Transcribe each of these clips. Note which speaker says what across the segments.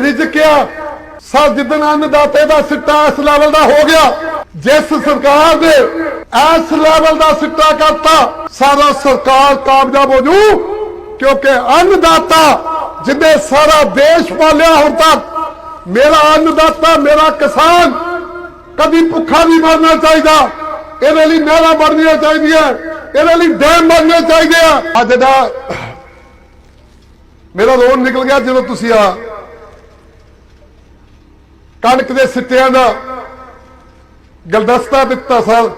Speaker 1: ਇਹਦੇ ਚ ਕਿਹਾ ਸਾ ਜਿੱਦਨ ਅੰਨਦਾਤੇ ਦਾ ਸਿੱਟਾ ਇਸ ਲੈਵਲ ਦਾ ਹੋ ਗਿਆ, ਜਿਸ ਸਰਕਾਰ ਦੇ ਇਸ ਲੈਵਲ ਦਾ ਸਿੱਟਾ ਕਰਤਾ, ਸਾਰਾ ਸਰਕਾਰ ਕਾਮਯਾਬ ਹੋ ਜੂ, ਕਿਉਂਕਿ ਅੰਨਦਾਤਾ ਜਿੱਦੇ ਸਾਰਾ ਦੇਸ਼ ਪਾਲਿਆ ਹੁਣ ਤੱਕ, ਮੇਰਾ ਅੰਨਦਾਤਾ, ਮੇਰਾ ਕਿਸਾਨ, ਕਦੀ ਭੁੱਖਾ ਨਹੀਂ ਮਰਨਾ ਚਾਹੀਦਾ। ਇਹਦੇ ਲਈ ਨਹਿਰਾਂ ਬਣਨੀਆਂ ਚਾਹੀਦੀਆਂ, ਇਹਦੇ ਲਈ ਡੈਮ ਬਣਨੇ ਚਾਹੀਦੇ ਆ। ਅੱਜ ਦਾ ਮੇਰਾ ਰੋਣ ਨਿਕਲ ਗਿਆ ਜਦੋਂ ਤੁਸੀਂ ਆ ਕਣਕ ਦੇ ਸਿੱਟਿਆਂ ਦਾ ਗਲਦਸਤਾ ਦਿੱਤਾ ਸਰ।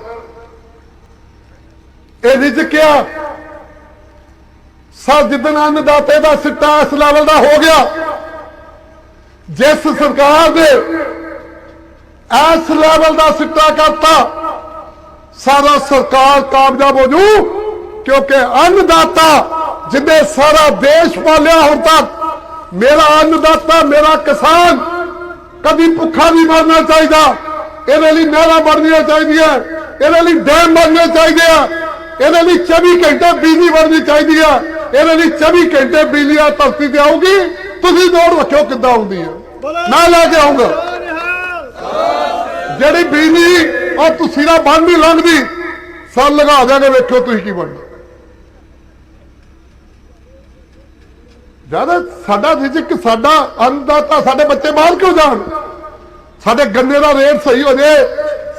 Speaker 1: ਇਹ ਚ ਕਿਹਾ ਸਰ ਜਿੱਦਨ ਅੰਨਦਾਤੇ ਦਾ ਸਿੱਟਾ ਇਸ ਲੈਵਲ ਦਾ ਹੋ ਗਿਆ, ਜਿਸ ਸਰਕਾਰ ਦੇ ਇਸ ਲੈਵਲ ਦਾ ਸਿੱਟਾ ਕਰਤਾ, ਸਾਰਾ ਸਰਕਾਰ ਕਾਮਯਾਬ ਹੋ ਜੂ, ਕਿਉਂਕਿ ਅੰਨਦਾਤਾ ਜਿੱਦੇ ਸਾਰਾ ਦੇਸ਼ ਪਾਲਿਆ ਹੁਣ ਤੱਕ, ਮੇਰਾ ਅੰਨਦਾਤਾ, ਮੇਰਾ ਕਿਸਾਨ ਕਦੀ ਭੁੱਖਾ ਨਹੀਂ ਮਰਨਾ ਚਾਹੀਦਾ। ਇਹਦੇ ਲਈ ਨਹਿਰਾਂ ਬਣਨੀਆਂ ਚਾਹੀਦੀਆਂ। ਇਹਦੇ ਲਈ ਡੈਮ ਬਣਨੇ ਚਾਹੀਦੇ ਆ। ਇਹਦੇ ਲਈ 24 ਘੰਟੇ ਬਿਜਲੀ ਬਣਨੀ ਚਾਹੀਦੀ ਆ। ਇਹਦੇ ਲਈ 24 ਘੰਟੇ ਬਿਜਲੀ ਆ, ਧਰਤੀ ਤੇ ਆਊਗੀ। ਤੁਸੀਂ ਦੌੜ ਰੱਖਿਓ ਕਿੱਦਾਂ ਆਉਂਦੀ ਆ। ਮੈਂ ਲੈ ਕੇ ਆਉਂਗਾ ਜਿਹੜੀ ਬਿਜਲੀ ਉਹ ਤੁਸੀਂ ਦਾ ਬਣ ਨਹੀਂ ਲੰਘਦੀ। ਸਾਲ ਲਗਾ ਦਿਆਂਗੇ, ਵੇਖਿਓ ਤੁਸੀਂ ਕੀ ਬਣਦਾ। ਜ਼ਿਆਦਾ ਸਾਡਾ ਰਿਜਕ, ਸਾਡਾ ਅੰਨਦਾਤਾ ਸਾਡੇ ਬੱਚੇ ਬਾਹਰ ਕਿਉਂ ਜਾਣ? ਸਾਡੇ ਗੰਨੇ ਦਾ ਰੇਟ ਸਹੀ ਹੋ ਜੇ,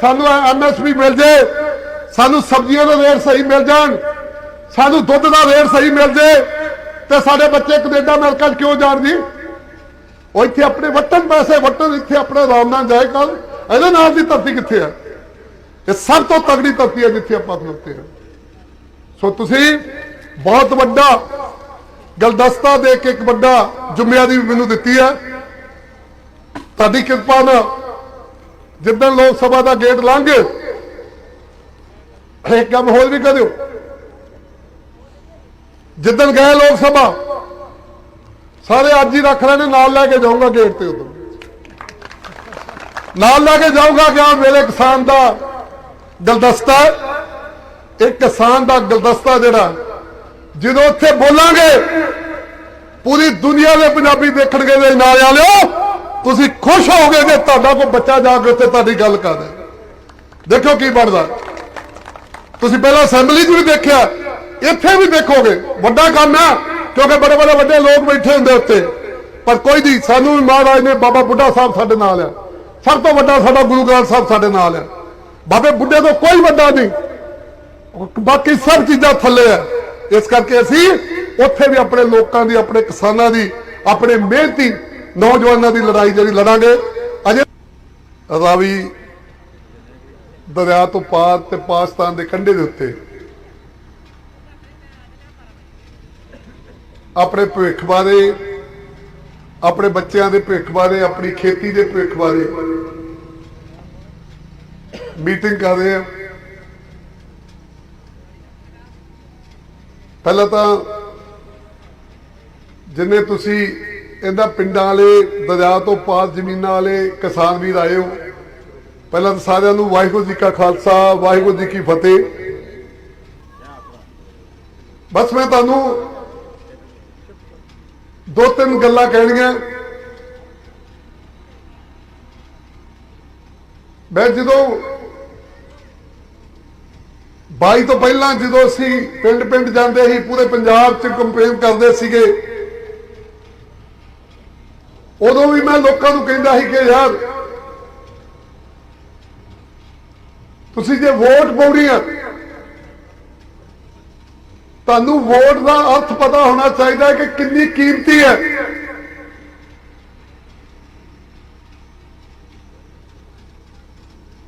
Speaker 1: ਸਾਨੂੰ ਐਮਐਸਪੀ ਮਿਲ ਜੇ, ਸਾਨੂੰ ਸਬਜ਼ੀਆਂ ਦਾ ਰੇਟ ਸਹੀ ਮਿਲ ਜਾਣ, ਸਾਨੂੰ ਦੁੱਧ ਦਾ ਰੇਟ ਸਹੀ ਮਿਲ ਜੇ, ਤੇ ਸਾਡੇ ਬੱਚੇ ਕੈਨੇਡਾ, ਅਮਰੀਕਾ 'ਚ ਕਿਉਂ ਜਾਣ ਜੀ? ਉਹ ਇੱਥੇ ਆਪਣੇ ਵਟਨ ਪੈਸੇ ਵਟਨ ਇੱਥੇ ਆਪਣੇ ਆਰਾਮ ਨਾਲ ਜਾਏ ਕੱਲ ਇਹਦੇ ਨਾਲ ਦੀ ਧਰਤੀ ਕਿੱਥੇ ਆ? ਇਹ ਸਭ ਤੋਂ ਤਗੜੀ ਧਰਤੀ ਹੈ ਜਿੱਥੇ ਆਪਾਂ ਖਲੋਤੇ ਹਾਂ ਸੋ ਤੁਸੀਂ ਬਹੁਤ ਵੱਡਾ ਗਲਦਸਤਾ ਦੇ ਕੇ ਇੱਕ ਵੱਡਾ ਜ਼ਿੰਮੇਵਾਰੀ ਵੀ ਮੈਨੂੰ ਦਿੱਤੀ ਹੈ। ਤੁਹਾਡੀ ਕਿਰਪਾ ਨਾਲ ਜਿੱਦਣ ਲੋਕ ਸਭਾ ਦਾ ਗੇਟ ਲੰਘ ਇੱਕ ਕੰਮ ਹੋਰ ਵੀ ਕਰਿਓ। ਜਿੱਦਣ ਗਏ ਲੋਕ ਸਭਾ, ਸਾਰੇ ਅੱਜ ਹੀ ਰੱਖ ਲੈਣੇ ਨਾਲ ਲੈ ਕੇ ਜਾਊਂਗਾ ਗੇਟ ਤੇ ਉਦੋਂ ਨਾਲ ਲੈ ਕੇ ਜਾਊਂਗਾ ਕਿ ਆ ਮੇਰੇ ਕਿਸਾਨ ਦਾ ਗਲਦਸਤਾ ਹੈ। ਇਹ ਕਿਸਾਨ ਦਾ ਗਲਦਸਤਾ ਜਿਹੜਾ ਜਦੋਂ ਉੱਥੇ ਬੋਲਾਂਗੇ, ਪੂਰੀ ਦੁਨੀਆ ਦੇ ਪੰਜਾਬੀ ਦੇਖਣਗੇ ਦੇ ਨਾਲ ਆਲਿਓ ਤੁਸੀਂ ਖੁਸ਼ ਹੋਗੇ ਜੇ ਤੁਹਾਡਾ ਕੋਈ ਬੱਚਾ ਜਾ ਕੇ ਉੱਥੇ ਤੁਹਾਡੀ ਗੱਲ ਕਰਦਾ ਦੇਖੋ ਕੀ ਬਣਦਾ। ਤੁਸੀਂ ਪਹਿਲਾਂ ਅਸੈਂਬਲੀ 'ਚ ਵੀ ਦੇਖਿਆ, ਇੱਥੇ ਵੀ ਦੇਖੋਗੇ। ਵੱਡਾ ਕੰਮ ਹੈ, ਕਿਉਂਕਿ ਬੜੇ ਬੜੇ ਵੱਡੇ ਲੋਕ ਬੈਠੇ ਹੁੰਦੇ ਉੱਤੇ ਪਰ ਕੋਈ ਨਹੀਂ, ਸਾਨੂੰ ਵੀ ਮਹਾਰਾਜ ਨੇ ਬਾਬਾ ਬੁੱਢਾ ਸਾਹਿਬ ਸਾਡੇ ਨਾਲ ਆ ਸਭ ਤੋਂ ਵੱਡਾ ਸਾਡਾ ਗੁਰੂ ਗ੍ਰੰਥ ਸਾਹਿਬ ਸਾਡੇ ਨਾਲ ਹੈ। ਬਾਬੇ ਬੁੱਢੇ ਤੋਂ ਕੋਈ ਵੱਡਾ ਨਹੀਂ। ਬਾਕੀ ਸਭ ਚੀਜ਼ਾਂ ਥੱਲੇ ਹੈ। ਇਸ ਕਰਕੇ ਅਸੀਂ ਉੱਥੇ ਵੀ ਆਪਣੇ ਲੋਕਾਂ ਦੀ, ਆਪਣੇ ਕਿਸਾਨਾਂ ਦੀ, ਆਪਣੇ ਮਿਹਨਤੀ ਨੌਜਵਾਨਾਂ ਦੀ ਲੜਾਈ ਜਿਹੜੀ ਲੜਾਂਗੇ। ਅਜੇ ਰਾਵੀ ਦਰਿਆ ਤੋਂ ਪਾਰ ਤੇ ਪਾਕਿਸਤਾਨ ਦੇ ਕੰਢੇ ਦੇ ਉੱਤੇ ਆਪਣੇ ਭਵਿੱਖ ਬਾਰੇ ਆਪਣੇ ਬੱਚਿਆਂ ਦੇ ਭਵਿੱਖ ਬਾਰੇ ਆਪਣੀ ਖੇਤੀ ਦੇ ਭਵਿੱਖ ਬਾਰੇ ਮੀਟਿੰਗ ਕਰ ਰਹੇ ਆ ਪਹਿਲਾਂ ਤਾਂ ਜਿੰਨੇ ਤੁਸੀਂ ਇਹਦਾ ਪਿੰਡਾਂ ਵਾਲੇ, ਦਰਿਆ ਤੋਂ ਪਾਰ ਜ਼ਮੀਨਾਂ ਵਾਲੇ ਕਿਸਾਨ ਵੀਰ ਆਏ ਹੋ, ਪਹਿਲਾਂ ਤਾਂ ਸਾਰਿਆਂ ਨੂੰ ਵਾਹਿਗੁਰੂ ਜੀ ਕਾ ਖਾਲਸਾ, ਵਾਹਿਗੁਰੂ ਜੀ ਕੀ ਫਤਿਹ। ਬਸ ਮੈਂ ਤੁਹਾਨੂੰ ਦੋ ਤਿੰਨ ਗੱਲਾਂ ਕਹਿਣੀਆਂ। ਮੈਂ ਜਦੋਂ 22 ਤੋਂ ਪਹਿਲਾਂ ਜਦੋਂ ਅਸੀਂ ਪਿੰਡ ਪਿੰਡ ਜਾਂਦੇ ਸੀ, ਪੂਰੇ ਪੰਜਾਬ 'ਚ ਕੰਪੇਨ ਕਰਦੇ ਸੀਗੇ। ਉਦੋਂ ਵੀ ਮੈਂ ਲੋਕਾਂ ਨੂੰ ਕਹਿੰਦਾ ਸੀ ਕਿ ਯਾਰ, ਤੁਸੀਂ ਜੇ ਵੋਟ ਪਾਉਣੀ ਆ, ਤੁਹਾਨੂੰ ਵੋਟ ਦਾ ਅਰਥ ਪਤਾ ਹੋਣਾ ਚਾਹੀਦਾ ਹੈ ਕਿ ਕਿੰਨੀ ਕੀਮਤੀ ਹੈ।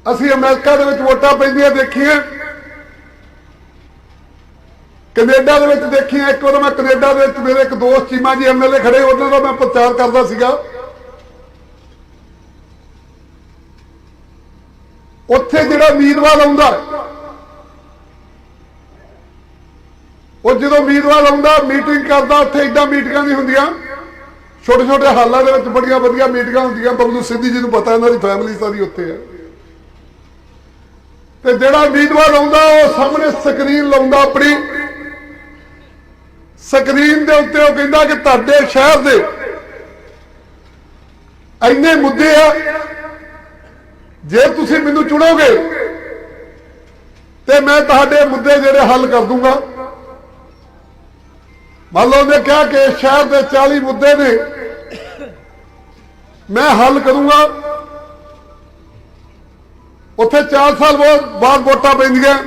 Speaker 1: ਅਸੀਂ ਅਮਰੀਕਾ ਦੇ ਵਿੱਚ ਵੋਟਾਂ ਪੈਂਦੀਆਂ ਦੇਖੀਆਂ। ਕੈਨੇਡਾ ਦੇ ਵਿੱਚ ਦੇਖੀਆਂ ਇੱਕ ਵਾਰ ਮੈਂ ਕੈਨੇਡਾ ਦੇ ਵਿੱਚ ਮੇਰੇ ਇੱਕ ਦੋਸਤ ਚੀਮਾ ਜੀ ਐਮਐਲਏ ਖੜੇ ਉਹਨਾਂ ਦਾ ਮੈਂ ਪ੍ਰਚਾਰ ਕਰਦਾ ਸੀਗਾ। ਉੱਥੇ ਜਿਹੜਾ ਉਮੀਦਵਾਰ ਆਉਂਦਾ, ਉਹ ਜਦੋਂ ਉਮੀਦਵਾਰ ਆਉਂਦਾ, ਮੀਟਿੰਗ ਕਰਦਾ, ਉੱਥੇ ਇਦਾਂ ਮੀਟਿੰਗਾਂ ਨਹੀਂ ਹੁੰਦੀਆਂ। ਛੋਟੇ ਛੋਟੇ ਹਾਲਾਂ ਦੇ ਵਿੱਚ ਬੜੀਆਂ ਵਧੀਆ ਮੀਟਿੰਗਾਂ ਹੁੰਦੀਆਂ, ਬਬਲੂ ਸਿੱਧੀ ਜੀ ਨੂੰ ਪਤਾ ਇਹਨਾਂ ਦੀ ਫੈਮਿਲੀ ਸਾਰੀ ਉੱਥੇ ਹੈ। ਤੇ ਜਿਹੜਾ ਉਮੀਦਵਾਰ ਆਉਂਦਾ, ਉਹ ਸਾਹਮਣੇ ਸਕਰੀਨ ਲਾਉਂਦਾ ਆਪਣੀ। ਸਕਰੀਨ ਦੇ ਉੱਤੇ ਉਹ ਕਹਿੰਦਾ ਕਿ ਤੁਹਾਡੇ ਸ਼ਹਿਰ ਦੇ ਇੰਨੇ ਮੁੱਦੇ ਆ, ਜੇ ਤੁਸੀਂ ਮੈਨੂੰ ਚੁਣੋਗੇ ਤੇ ਮੈਂ ਤੁਹਾਡੇ ਮੁੱਦੇ ਜਿਹੜੇ ਹੱਲ ਕਰ ਦੂੰਗਾ। ਮੰਨ ਲਓ ਉਹਨੇ ਕਿਹਾ ਕਿ ਸ਼ਹਿਰ ਦੇ 40 ਮੁੱਦੇ ਨੇ, ਮੈਂ ਹੱਲ ਕਰੂੰਗਾ। ਉੱਥੇ 4 ਸਾਲ ਬਾਅਦ ਵੋਟਾਂ ਪੈਂਦੀਆਂ।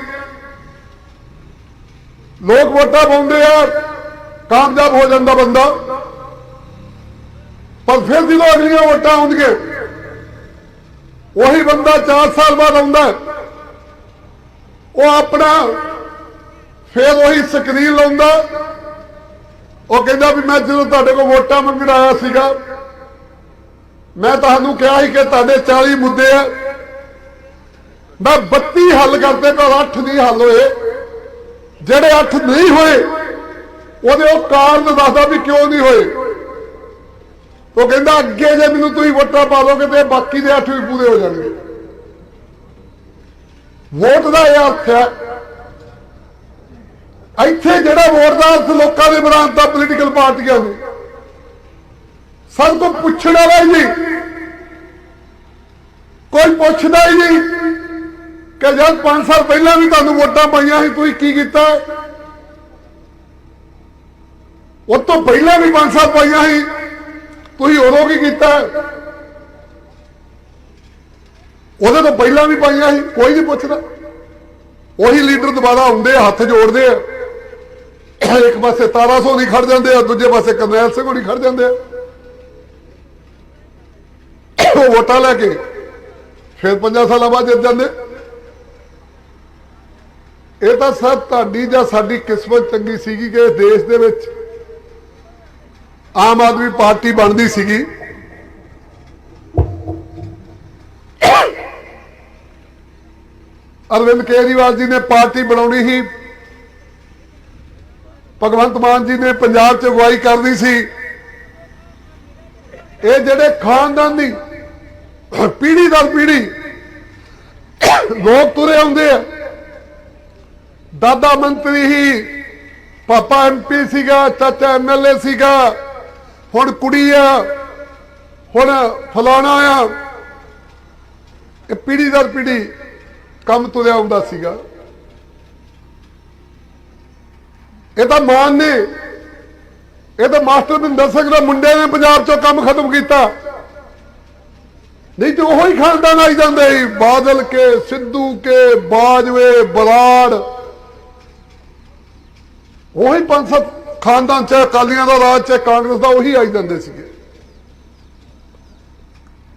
Speaker 1: ਲੋਕ ਵੋਟਾਂ ਪਾਉਂਦੇ ਆ। ਕਾਮਯਾਬ ਹੋ ਜਾਂਦਾ ਬੰਦਾ। ਪਰ ਫਿਰ ਜਦੋਂ ਅਗਲੀਆਂ ਵੋਟਾਂ ਆਉਂਦੀਆਂ ਉਹੀ ਬੰਦਾ 4 ਸਾਲ ਬਾਅਦ ਆਉਂਦਾ ਉਹ ਆਪਣਾ ਫਿਰ ਉਹੀ ਸਕਰੀਨ ਲਾਉਂਦਾ ਉਹ ਕਹਿੰਦਾ ਵੀ ਮੈਂ ਜਦੋਂ ਤੁਹਾਡੇ ਕੋਲ ਵੋਟਾਂ ਮੰਗਣ ਆਇਆ ਸੀਗਾ, ਮੈਂ ਤੁਹਾਨੂੰ ਕਿਹਾ ਸੀ ਕਿ ਤੁਹਾਡੇ 40 ਮੁੱਦੇ ਆ। ਮੈਂ 32 ਹੱਲ ਕਰਦੇ, ਪਰ 8 ਨਹੀਂ ਹੱਲ ਹੋਏ। ਜਿਹੜੇ 8 ਨਹੀਂ ਹੋਏ ਉਹਦੇ ਉਹ ਕਾਰਨ ਦੱਸਦਾ ਵੀ ਕਿਉਂ ਨਹੀਂ ਹੋਏ। ਉਹ ਕਹਿੰਦਾ, ਅੱਗੇ ਜੇ ਮੈਨੂੰ ਤੁਸੀਂ ਵੋਟਾਂ ਪਾ ਦੋਗੇ ਤੇ ਬਾਕੀ ਦੇ 8 ਵੀ ਪੂਰੇ ਹੋ ਜਾਣਗੇ। ਵੋਟ ਦਾ ਇਹ ਅਰਥ ਹੈ, ਇੱਥੇ ਜਿਹੜਾ ਵੋਟ ਦਾ ਅਰਥ ਲੋਕਾਂ ਨੇ ਬਣਾਉਂਦਾ ਪੋਲੀਟੀਕਲ ਪਾਰਟੀਆਂ ਨੂੰ। ਸਭ ਤੋਂ ਪੁੱਛਣ ਵਾਲਾ ਹੀ ਨਹੀਂ। ਕੋਈ ਪੁੱਛਦਾ ਹੀ ਨਹੀਂ ਕਿ ਜਦ 5 ਸਾਲ ਪਹਿਲਾਂ ਵੀ ਤੁਹਾਨੂੰ ਵੋਟਾਂ ਪਾਈਆਂ ਸੀ, ਤੁਸੀਂ ਕੀ ਕੀਤਾ? ਉਹ ਤੋਂ ਪਹਿਲਾਂ ਵੀ ਪੰਜ ਸਾਲ ਪਾਈਆਂ ਸੀ। ਤੁਸੀਂ ਉਦੋਂ ਕੀ ਕੀਤਾ? ਉਹਦੇ ਤੋਂ ਪਹਿਲਾਂ ਵੀ ਪਾਈਆਂ ਸੀ। ਕੋਈ ਨਹੀਂ ਪੁੱਛਦਾ। ਉਹੀ ਲੀਡਰ ਦੁਬਾਰਾ ਆਉਂਦੇ ਹੱਥ ਜੋੜਦੇ ਆ। ਇੱਕ ਪਾਸੇ 1700 ਨਹੀਂ ਖੜ ਜਾਂਦੇ ਆ, ਦੂਜੇ ਪਾਸੇ ਕਰਨੈਲ ਸਿੰਘ ਹੋਣੀ ਖੜ ਜਾਂਦੇ ਆ। ਉਹ ਵੋਟਾਂ ਲੈ ਕੇ ਫਿਰ 5 ਸਾਲਾਂ ਬਾਅਦ ਜਿੱਤ ਜਾਂਦੇ। ਇਹ ਤਾਂ ਸਰ ਤੁਹਾਡੀ ਜਾਂ ਸਾਡੀ ਕਿਸਮਤ ਚੰਗੀ ਸੀਗੀ ਕਿ ਦੇਸ਼ ਦੇ ਵਿੱਚ ਆਮ ਆਦਮੀ ਪਾਰਟੀ ਬਣਦੀ ਸੀਗੀ। ਅਰਵਿੰਦ ਕੇਜਰੀਵਾਲ ਜੀ ਨੇ ਪਾਰਟੀ ਬਣਾਉਣੀ ਸੀ। ਭਗਵੰਤ ਮਾਨ ਜੀ ਨੇ ਪੰਜਾਬ 'ਚ ਅਗਵਾਈ ਕਰਨੀ ਸੀ। ਇਹ ਜਿਹੜੇ ਖਾਨਦਾਨ ਦੀ ਪੀੜ੍ਹੀ ਦਰ ਪੀੜੀ ਲੋਕ ਤੁਰੇ ਆਉਂਦੇ ਆ। ਦਾਦਾ ਮੰਤਰੀ ਹੀ, ਪਾਪਾ ਐਮਪੀ ਸੀਗਾ, ਚਾਚਾ ਐਮਐਲਏ ਸੀਗਾ। ਹੁਣ ਕੁੜੀ ਆ, ਹੁਣ ਫਲਾਣਾ ਆ, ਇਹ ਪੀੜੀ ਦਰ ਪੀੜੀ ਕੰਮ ਤੁਰਿਆ ਹੁੰਦਾ ਸੀਗਾ। ਇਹ ਤਾਂ ਮਾਨ ਨੇ, ਇਹ ਤਾਂ ਮਾਸਟਰ ਬਿੰਦਰ ਸਿੰਘ ਦਾ ਮੁੰਡੇ ਨੇ ਪੰਜਾਬ ਚੋਂ ਕੰਮ ਖਤਮ ਕੀਤਾ। ਨਹੀਂ ਤੇ ਉਹੋ ਹੀ ਖਾਨਦਾਨ ਆਈ ਜਾਂਦੇ ਸੀ, ਬਾਦਲ ਕੇ, ਸਿੱਧੂ ਕੇ, ਬਾਜਵੇ ਬਰਾੜ ਉਹੀ ਪੰਜ ਸੱਤ ਖਾਨਦਾਨ ਚ ਅਕਾਲੀਆਂ ਦਾ ਰਾਜ ਚ ਕਾਂਗਰਸ ਦਾ ਉਹੀ ਆਈ ਜਾਂਦੇ ਸੀਗੇ।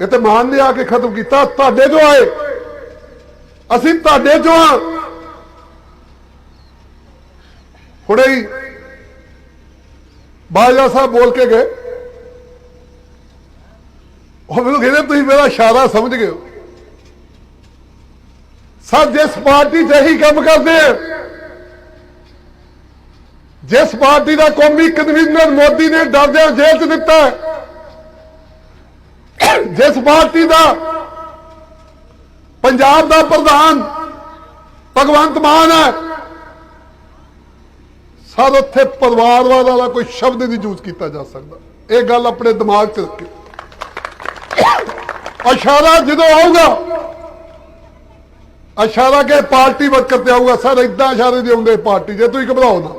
Speaker 1: ਇਹ ਤੇ ਮਾਨ ਨੇ ਆ ਕੇ ਖਤਮ ਕੀਤਾ, ਤੁਹਾਡੇ ਜੋ ਆਏ, ਅਸੀਂ ਤੁਹਾਡੇ ਚੋਂ ਆ। ਹੁਣੇ ਹੀ ਬਾਜਾ ਸਾਹਿਬ ਬੋਲ ਕੇ ਗਏ। ਉਹ ਮੈਨੂੰ ਕਹਿੰਦੇ, ਤੁਸੀਂ ਮੇਰਾ ਇਸ਼ਾਰਾ ਸਮਝ ਗਏ ਹੋ। ਸਭ ਜਿਸ ਪਾਰਟੀ 'ਚ ਇਹੀ ਕੰਮ ਕਰਦੇ ਆ ਜਿਸ ਪਾਰਟੀ ਦਾ ਕੌਮੀ ਕਨਵੀਨਰ ਮੋਦੀ ਨੇ ਡਰਦਿਆਂ ਜੇਲ੍ਹ 'ਚ ਦਿੱਤਾ ਜਿਸ ਪਾਰਟੀ ਦਾ ਪੰਜਾਬ ਦਾ ਪ੍ਰਧਾਨ ਭਗਵੰਤ ਮਾਨ ਹੈ ਸਦ ਉੱਥੇ ਪਰਿਵਾਰਵਾਦ ਵਾਲਾ ਕੋਈ ਸ਼ਬਦ ਨਹੀਂ ਯੂਜ਼ ਕੀਤਾ ਜਾ ਸਕਦਾ। ਇਹ ਗੱਲ ਆਪਣੇ ਦਿਮਾਗ 'ਚ ਰੱਖਿਓ। ਇਸ਼ਾਰਾ ਜਦੋਂ ਆਊਗਾ, ਇਸ਼ਾਰਾ ਕੇ ਪਾਰਟੀ ਵਰਕਰ ਤੇ ਆਊਗਾ, ਸਰ ਇਦਾਂ ਇਸ਼ਾਰੇ ਦੇ ਆਉਂਦੇ ਪਾਰਟੀ, ਜੇ ਤੁਸੀਂ ਘਬਰਾਓ ਨਾ।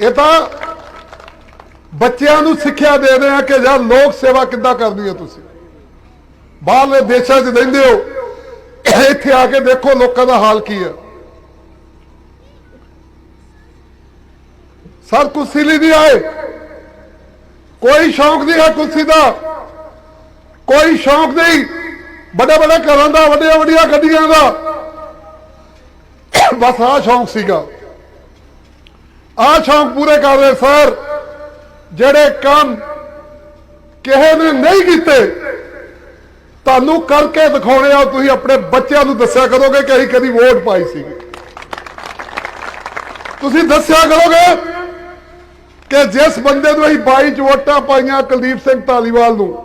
Speaker 1: ਇਹ ਤਾਂ ਬੱਚਿਆਂ ਨੂੰ ਸਿੱਖਿਆ ਦੇ ਰਹੇ ਆ ਕਿ ਯਾਰ ਲੋਕ ਸੇਵਾ ਕਿੱਦਾਂ ਕਰਨੀ ਹੈ ਤੁਸੀਂ? ਬਾਹਰਲੇ ਦੇਸ਼ਾਂ 'ਚ ਰਹਿੰਦੇ ਹੋ, ਇੱਥੇ ਆ ਕੇ ਦੇਖੋ ਲੋਕਾਂ ਦਾ ਹਾਲ ਕੀ ਹੈ। ਸਰ, ਕੁਰਸੀ ਲਈ ਨਹੀਂ ਆਏ। ਕੋਈ ਸ਼ੌਂਕ ਨਹੀਂ ਹੈ ਕੁਰਸੀ ਦਾ। ਕੋਈ ਸ਼ੌਂਕ ਨਹੀਂ। ਵੱਡੇ ਵੱਡੇ ਘਰਾਂ ਦਾ, ਵੱਡੀਆਂ ਵੱਡੀਆਂ ਗੱਡੀਆਂ ਦਾ। ਬਸ ਆਹ ਸ਼ੌਂਕ ਸੀਗਾ। ਆ ਸ਼ੌਂਕ ਪੂਰੇ ਕਰ ਰਹੇ ਸਰ। ਜਿਹੜੇ ਕੰਮ ਕਿਸੇ ਨੇ ਨਹੀਂ ਕੀਤੇ, ਤੁਹਾਨੂੰ ਕਰਕੇ ਦਿਖਾਉਣੇ ਆ, ਤੁਸੀਂ ਆਪਣੇ ਬੱਚਿਆਂ ਨੂੰ ਦੱਸਿਆ ਕਰੋਗੇ ਕਿ ਅਸੀਂ ਕਦੀ ਵੋਟ ਪਾਈ ਸੀ। ਤੁਸੀਂ ਦੱਸਿਆ ਕਰੋਗੇ ਕਿ ਜਿਸ ਬੰਦੇ ਨੂੰ ਅਸੀਂ 22 ਚ ਵੋਟਾਂ ਪਾਈਆਂ ਕੁਲਦੀਪ ਸਿੰਘ ਧਾਲੀਵਾਲ ਨੂੰ